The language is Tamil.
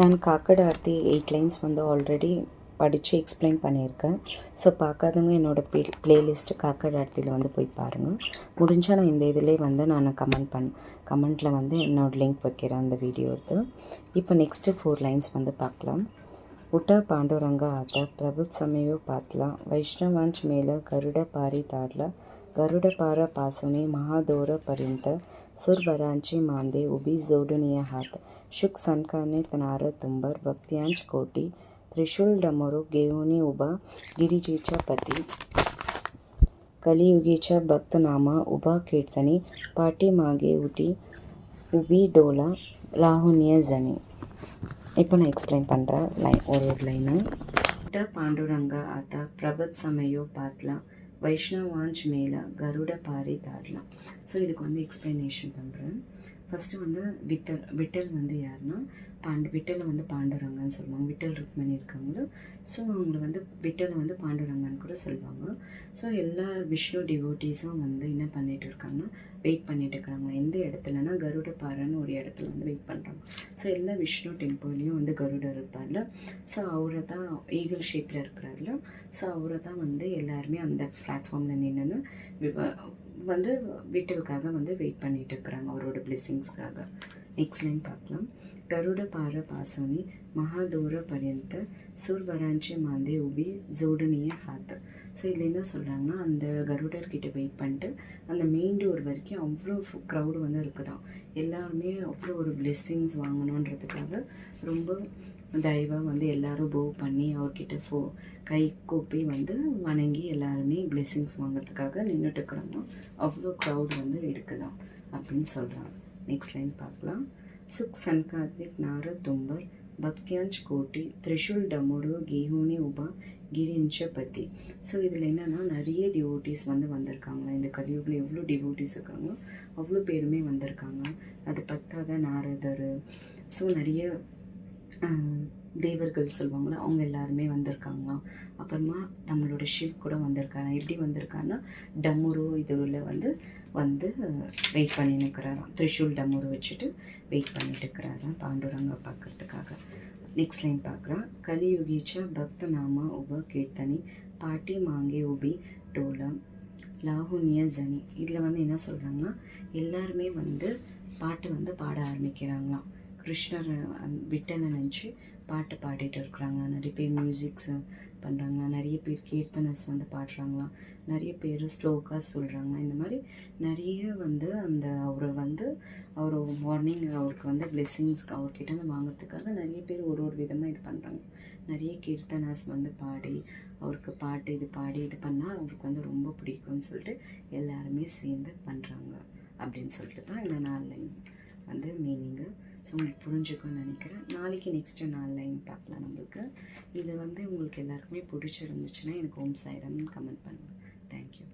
நான் காக்கட ஆர்த்தி எயிட் லைன்ஸ் வந்து ஆல்ரெடி படித்து எக்ஸ்பிளைன் பண்ணியிருக்கேன். ஸோ பார்க்காதவங்க என்னோடய ப்ளே ப்ளேலிஸ்ட்டு காக்கடை ஆர்த்தியில் வந்து போய் பாருங்கள் முடிஞ்சால் நான் இந்த இதுலேயே வந்து நான் கமெண்ட் பண் கமெண்ட்டில் வந்து என்னோடய லிங்க் வைக்கிறேன் அந்த வீடியோ எடுத்து இப்போ நெக்ஸ்ட்டு ஃபோர் லைன்ஸ் வந்து பார்க்கலாம். ಉಟ ಪಾಂಡುರಂಗ ஆத்த பிரபு ಸಮಯೋ ಪಾತ್ಲ ವೈಷ್ಣವಾಂಚ್ மேலே ಗರುಡ பாரி தாடில் गरुड पार पासुनी महादोर पर्यंत सुरवरांची मांदे उभी जोडुनिय हात शुक सनकाने तनार तुंबर भक्त्यांच कोटी त्रिशूल डमरू घेऊनी उभा गिरिजीच्या पती कलियुगीच्या भक्तनामा उभा कीर्तनी पाठीमागे उठी उभी डोला लाहुनिय जणी இப்போ நான் எக்ஸ்பிளைன் பண்ணுறேன் லைன் ஒரு ஒரு லைனு பாண்டுரங்க ஆத்தா பிரபத் சமயோ பாத்லாம் வைஷ்ணவாஞ்ச் மேல கருட பாரி தாடலாம் ஸோ இதுக்கு வந்து எக்ஸ்ப்ளனேஷன் பண்ணுறேன் ஃபஸ்ட்டு வந்து விட்டல் விட்டல் வந்து யாருன்னா பாண்டு விட்டலை வந்து பாண்டுரங்கன்னு சொல்லுவாங்க. விட்டல் ருக்மணி இருக்காங்களோ ஸோ அவங்கள வந்து விட்டலை வந்து பாண்டுரங்கன்னு கூட சொல்லுவாங்க. ஸோ எல்லா விஷ்ணு டிவோட்டிஸும் வந்து என்ன பண்ணிட்டு இருக்காங்கன்னா வெயிட் பண்ணிட்டு இருக்காங்க. எந்த இடத்துலனா கருட பாறைன்னு ஒரு இடத்துல வந்து வெயிட் பண்ணுறாங்க ஸோ எல்லா விஷ்ணு டெம்பிள்லேயும் வந்து கருடர் இருப்பார்ல. ஸோ அவரை தான் ஈகிள் ஷேப்பில் இருக்கிறார்ல. ஸோ அவரை தான் வந்து எல்லாருமே அந்த பிளாட்ஃபார்மில் நின்றுன்னு வந்து விட்டலுக்காக வந்து வெயிட் பண்ணிகிட்டு இருக்கிறாங்க அவரோட பிளெஸ்ஸிங்ஸ்க்காக நெக்ஸ்ட் லைன் பார்க்கலாம். கருட பார பாசோனி மகாதூர பரியந்த சூர்வராஞ்சி மாந்தே உபி ஜோடனிய ஹாத் ஸோ இதில் என்ன சொல்கிறாங்கன்னா அந்த கருடர்கிட்ட வெயிட் பண்ணிட்டு அந்த மெயின் டோர் வரைக்கும் அவ்வளோ க்ரௌடு வந்து இருக்குதான் எல்லாருமே அவ்வளோ ஒரு பிளெஸ்ஸிங்ஸ் வாங்கணுன்றதுக்காக ரொம்ப தயவாக வந்து எல்லோரும் போவ் பண்ணி அவர்கிட்ட ஃபோ கை கூப்பி வந்து வணங்கி எல்லாருமே பிளெஸ்ஸிங்ஸ் வாங்கிறதுக்காக நின்றுட்டுருக்குறாங்க அவ்வளோ க்ரௌட் வந்து இருக்குதான் அப்படின்னு சொல்கிறாங்க நெக்ஸ்ட் லைன் பார்க்கலாம். ಸುಖ್ ಸನ್ಕಾತ್ಮಿಕ್ ನಾರ ತುಂಬರ್ பக்தியாஞ்ச் கோட்டி த்ரிஷுல் டமுரு கிஹூனி உபா கிரிஞ்ச பத்தி. ஸோ இதில் என்னென்னா நிறைய டிவோட்டிஸ் வந்து வந்திருக்காங்க. இந்த கலியுகில் எவ்வளோ டிவோட்டிஸ் இருக்காங்களோ அவ்வளோ பேருமே வந்திருக்காங்க. அது பத்தாத நாரதர் ஸோ நிறைய தேவர்கள் சொல்லுவாங்களோ அவங்க எல்லாருமே வந்திருக்காங்களாம். அப்புறமா நம்மளோட ஷிவ் கூட வந்திருக்காங்க எப்படி வந்திருக்காங்கன்னா டமுரு இதில் வந்து வந்து வெயிட் பண்ணி நிற்கிறாராம் த்ரிஷூல் டமுரு வச்சுட்டு வெயிட் பண்ணிட்டு இருக்கிறாராம் பாண்டுரங்க பார்க்கறதுக்காக நெக்ஸ்ட் லைன் பார்க்குறான் கலியுகிச்ச பக்த நாமா உப கீர்த்தனி பாட்டி மாங்கே உபி டோலம் லாகுனிய ஜனி. இதில் வந்து என்ன சொல்கிறாங்கன்னா எல்லாருமே வந்து பாட்டு வந்து பாட ஆரம்பிக்கிறாங்களாம். கிருஷ்ணர் விட்டனை நினச்சி பாட்டு பாடிட்டு இருக்கிறாங்க. நிறைய பேர் மியூசிக்ஸ் பண்ணுறாங்க நிறைய பேர் கீர்த்தனஸ் வந்து பாடுறாங்களாம் நிறைய பேர் ஸ்லோகாஸ் சொல்கிறாங்க இந்த மாதிரி நிறைய வந்து அந்த அவரை வந்து அவர் மார்னிங் அவருக்கு வந்து பிளெஸ்ஸிங்ஸ் அவர்கிட்ட வந்து வாங்குறதுக்காக நிறைய பேர் ஒரு ஒரு விதமாக இது பண்ணுறாங்க நிறைய கீர்த்தனாஸ் வந்து பாடி அவருக்கு பாட்டு இது பாடி இது பண்ணால் அவருக்கு வந்து ரொம்ப பிடிக்கும்னு சொல்லிட்டு எல்லாருமே சேர்ந்து பண்ணுறாங்க அப்படின்னு சொல்லிட்டு தான் இந்த நாளில் வந்து மீனிங்கு ஸோ உங்களுக்கு புரிஞ்சுக்கும்னு நினைக்கிறேன். நாளைக்கு நெக்ஸ்ட்டு நாலு லைன் பார்க்கலாம் நம்மளுக்கு. இது வந்து உங்களுக்கு எல்லாருக்குமே பிடிச்சிருந்துச்சுன்னா எனக்கு ஓம் சாயிரம்னு கமெண்ட் பண்ணுங்கள் தேங்க்யூ